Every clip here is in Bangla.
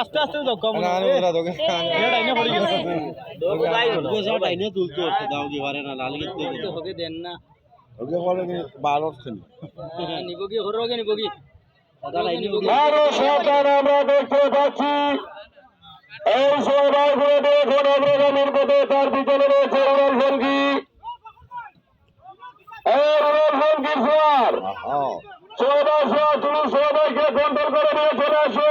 আস্তে আস্তে না না দেন না ওকে বলে কি বারো খেলি নিব কি হরোগে নিব নিব কি আমরা দেখতে পাচ্ছি এই সবাইগুলো দেখুন অগ্রগামীর সোয়ার সবাই সোয়া তুমি সবাইকে কন্ট্রোল করে নিয়ে চলে আসো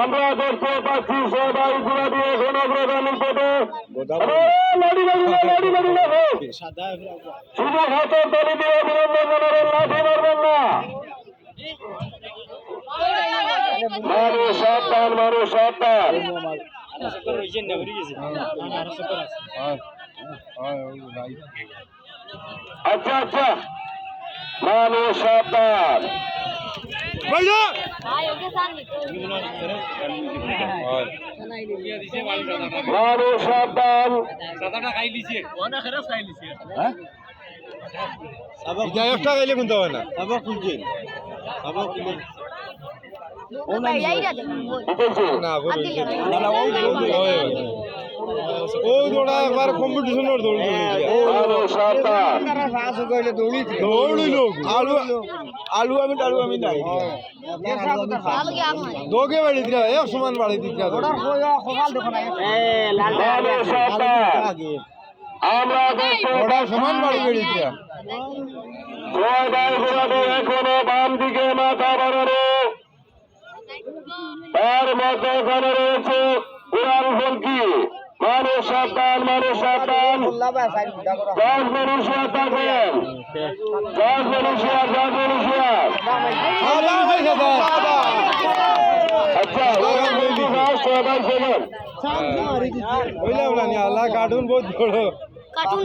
আমরা দেখতে পাচ্ছি সবাই ঘুরে দিয়ে এখন অগ্রগামীর পথে আরে, লাঠি মারি না, লাঠি মারি না, হোক। শুধু হাতের তালি দিয়ে অভিনন্দন জানাবেন লাঠি মারবেন না মানুষ সাবধান মানুষ সাবধান আচ্ছা আচ্ছা। মানুষ সাবধান। মানুষ সাবধান। একটা গেলে কিন্তু হয় না। বুঝেছি না বলে ওই দৌড়া, একবার কম্পিটিশন দৌড় আলু আলু আমি টালু আমি নাই। দোকে বাড়ি দিরা এক সমান বাড়ি সাবধান আমরা ওটা সমান বাড়ি বেড়ে ঘোরাবে এখনও বাম দিকে মাথা বাড়ানো তার মধ্যে এখানে রয়েছে উড়ান ফলকি সাবধান মানুষ সাবধান। দশ মনুষ্য থাকেন দশ মনুষ্য দশ মনুষ্য কার্টুন বহুত বড়। কার্টুন